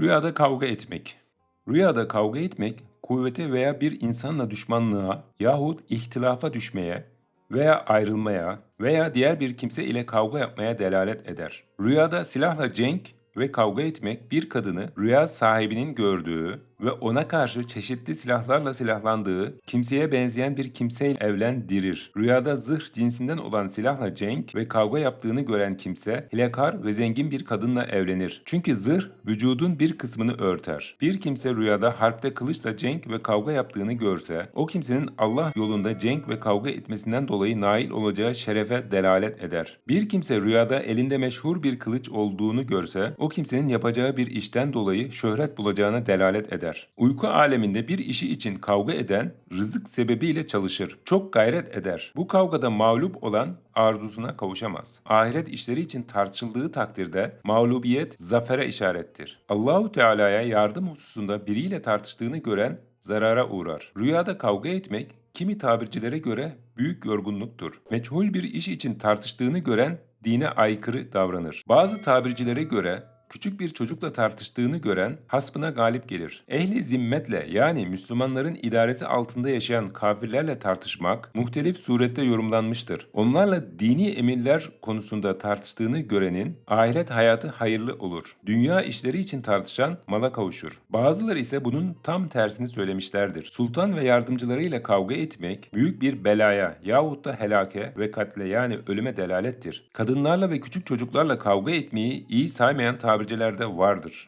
Rüyada kavga etmek. Rüyada kavga etmek, kuvvete veya bir insanla düşmanlığa yahut ihtilafa düşmeye veya ayrılmaya veya diğer bir kimse ile kavga yapmaya delalet eder. Rüyada silahla cenk ve kavga etmek bir kadını rüya sahibinin gördüğü ve ona karşı çeşitli silahlarla silahlandığı kimseye benzeyen bir kimseyle evlendirir. Rüyada zırh cinsinden olan silahla cenk ve kavga yaptığını gören kimse hilekar ve zengin bir kadınla evlenir. Çünkü zırh vücudun bir kısmını örter. Bir kimse rüyada harpte kılıçla cenk ve kavga yaptığını görse o kimsenin Allah yolunda cenk ve kavga etmesinden dolayı nail olacağı şerefe delalet eder. Bir kimse rüyada elinde meşhur bir kılıç olduğunu görse o kimsenin yapacağı bir işten dolayı şöhret bulacağına delalet eder. Uyku aleminde bir işi için kavga eden rızık sebebiyle çalışır. Çok gayret eder. Bu kavgada mağlup olan arzusuna kavuşamaz. Ahiret işleri için tartışıldığı takdirde mağlubiyet zafere işarettir. Allahu Teala'ya yardım hususunda biriyle tartıştığını gören zarara uğrar. Rüyada kavga etmek kimi tabircilere göre büyük yorgunluktur. Meçhul bir iş için tartıştığını gören dine aykırı davranır. Bazı tabircilere göre küçük bir çocukla tartıştığını gören hasbına galip gelir. Ehli zimmetle yani Müslümanların idaresi altında yaşayan kafirlerle tartışmak muhtelif surette yorumlanmıştır. Onlarla dini emirler konusunda tartıştığını görenin ahiret hayatı hayırlı olur. Dünya işleri için tartışan mala kavuşur. Bazıları ise bunun tam tersini söylemişlerdir. Sultan ve yardımcılarıyla kavga etmek büyük bir belaya yahut da helake ve katle yani ölüme delalettir. Kadınlarla ve küçük çocuklarla kavga etmeyi iyi saymayan tabircilerde vardır.